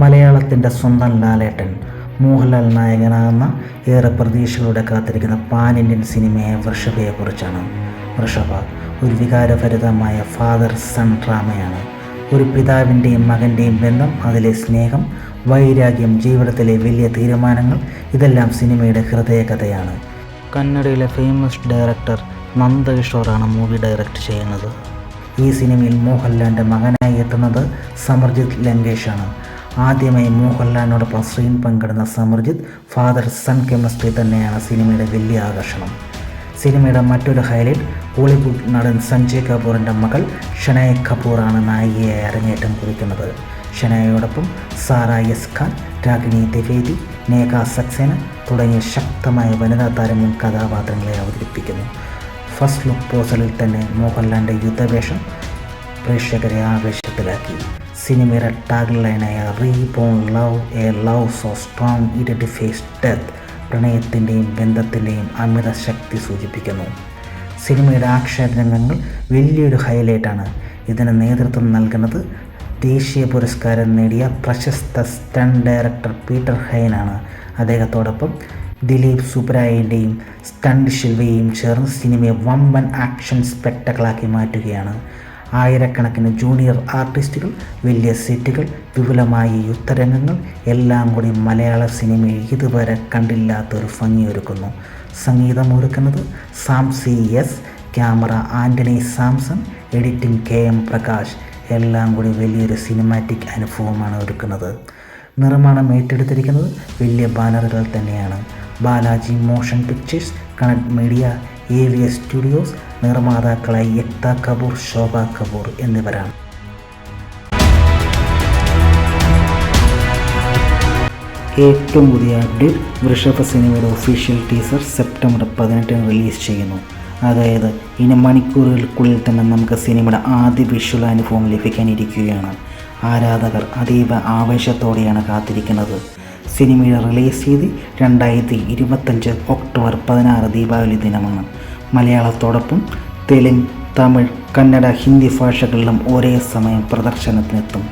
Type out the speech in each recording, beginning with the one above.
മലയാളത്തിന്റെ സ്വന്തം ലാലേട്ടൻ മോഹൻലാൽ നായകനാകുന്ന ഏറെ പ്രതീക്ഷകളോടെ കാത്തിരിക്കുന്ന പാൻ ഇന്ത്യൻ സിനിമയായ വൃഷഭയെക്കുറിച്ചാണ്. വൃഷഭ ഒരു വികാരഭരിതമായ ഫാദർ സൺ ഡ്രാമയാണ് ഒരു പിതാവിന്റെയും മകന്റെയും ബന്ധം അതിലെ സ്നേഹം വൈരാഗ്യം ജീവിതത്തിലെ വലിയ തീരുമാനങ്ങൾ ഇതെല്ലാം സിനിമയുടെ ഹൃദയകഥയാണ്. കന്നഡയിലെ ഫേമസ് ഡയറക്ടർ നന്ദകിഷോറാണ് മൂവി ഡയറക്റ്റ് ചെയ്യുന്നത്. ഈ സിനിമയിൽ മോഹൻലാലിന്റെ മകനായി എത്തുന്നത് സമർജിത് ലങ്കേഷാണ്. ആദ്യമായി മോഹൻലാലിനോടൊപ്പം സ്ക്രീൻ പങ്കിടുന്ന സമർജിത്ത് ഫാദർ സൺ കെമിസ്ട്രി തന്നെയാണ് സിനിമയുടെ വലിയ ആകർഷണം. സിനിമയുടെ മറ്റൊരു ഹൈലൈറ്റ് ഹോളിവുഡ് നടൻ സഞ്ജയ് കപൂറിന്റെ മകൾ ഷനായ കപൂറാണ് നായികയെ അരങ്ങേറ്റം കുറിക്കുന്നത്. ഷനായയോടൊപ്പം സാറ എസ് ഖാൻ രാഗിണി ദ്വിവേദി നേക സക്സേന തുടങ്ങിയ ശക്തമായ വനിതാ താരങ്ങളും കഥാപാത്രങ്ങളെ അവതരിപ്പിക്കുന്നു. ഫസ്റ്റ് ലുക്ക് പോസ്റ്ററിൽ തന്നെ മോഹൻലാലിന്റെ യുദ്ധവേഷം പ്രേക്ഷകരെ ആവേശത്തിലാക്കി. സിനിമയുടെ tag ലൈനായ reborn love a love so strong it defies death പ്രണയത്തിന്റെയും ബന്ധത്തിന്റെയും അമിത ശക്തി സൂചിപ്പിക്കുന്നു. സിനിമയുടെ ആക്ഷൻ രംഗങ്ങൾ വലിയൊരു ഹൈലൈറ്റാണ്. ഇതിന് നേതൃത്വം നൽകുന്നത് ദേശീയ പുരസ്കാരം നേടിയ പ്രശസ്ത സ്റ്റണ്ട് ഡയറക്ടർ പീറ്റർ ഹൈനാണ്. അദ്ദേഹത്തോടൊപ്പം ദിലീപ് സുബ്രായന്റെയും സ്റ്റണ്ട് ശിൽവയെയും ചേർന്ന് സിനിമയെ വമ്പൻ ആക്ഷൻ സ്പെക്ടക്കിളാക്കി മാറ്റുകയാണ്. ആയിരക്കണക്കിന് ജൂനിയർ ആർട്ടിസ്റ്റുകൾ വലിയ സെറ്റുകൾ വിപുലമായ യുദ്ധരംഗങ്ങൾ എല്ലാം കൂടി മലയാള സിനിമയിൽ ഇതുവരെ കണ്ടില്ലാത്തൊരു ഭംഗിയൊരുക്കുന്നു. സംഗീതം ഒരുക്കുന്നത് Sam C S camera Antony Samson editing K M Prakash. എല്ലാം കൂടി വലിയൊരു സിനിമാറ്റിക് അനുഭവമാണ് ഒരുക്കുന്നത്. നിർമ്മാണം ഏറ്റെടുത്തിരിക്കുന്നത് വലിയ ബാനറുകൾ തന്നെയാണ്. Balaji motion pictures connect media A V S studios നിർമ്മാതാക്കളായി Ekta Kapoor Shobha Kapoor എന്നിവരാണ്. ഏറ്റവും പുതിയ അപ്ഡേറ്റ് വൃഷഭ സിനിമയുടെ ഒഫീഷ്യൽ ടീസർ സെപ്റ്റംബർ പതിനെട്ടിന് റിലീസ് ചെയ്യുന്നു. അതായത് ഇനി മണിക്കൂറുകൾക്കുള്ളിൽ തന്നെ നമുക്ക് സിനിമയുടെ ആദ്യ വിഷ്വൽ അനുഭവം ലഭിക്കാനിരിക്കുകയാണ്. ആരാധകർ അതീവ ആവേശത്തോടെയാണ് കാത്തിരിക്കുന്നത്. സിനിമയുടെ റിലീസ് തീയതി രണ്ടായിരത്തി ഇരുപത്തഞ്ച് ഒക്ടോബർ പതിനാറ് ദീപാവലി ദിനമാണ്. മലയാളത്തോടൊപ്പം തെലുങ്ക് തമിഴ് കന്നഡ ഹിന്ദി ഭാഷകളിലും ഒരേ സമയം പ്രദർശനത്തിനെത്തും.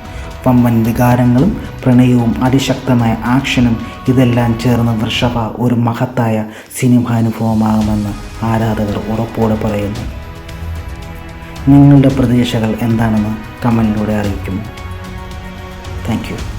വമ്പൻ വികാരങ്ങളും പ്രണയവും അതിശക്തമായ ആക്ഷനും ഇതെല്ലാം ചേർന്ന് വൃഷഭ ഒരു മഹത്തായ സിനിമാനുഭവമാകുമെന്ന് ആരാധകർ ഉറപ്പോടെ പറയുന്നു. നിങ്ങളുടെ പ്രതീക്ഷകൾ എന്താണെന്ന് കമന്റിലൂടെ അറിയിക്കുന്നു താങ്ക്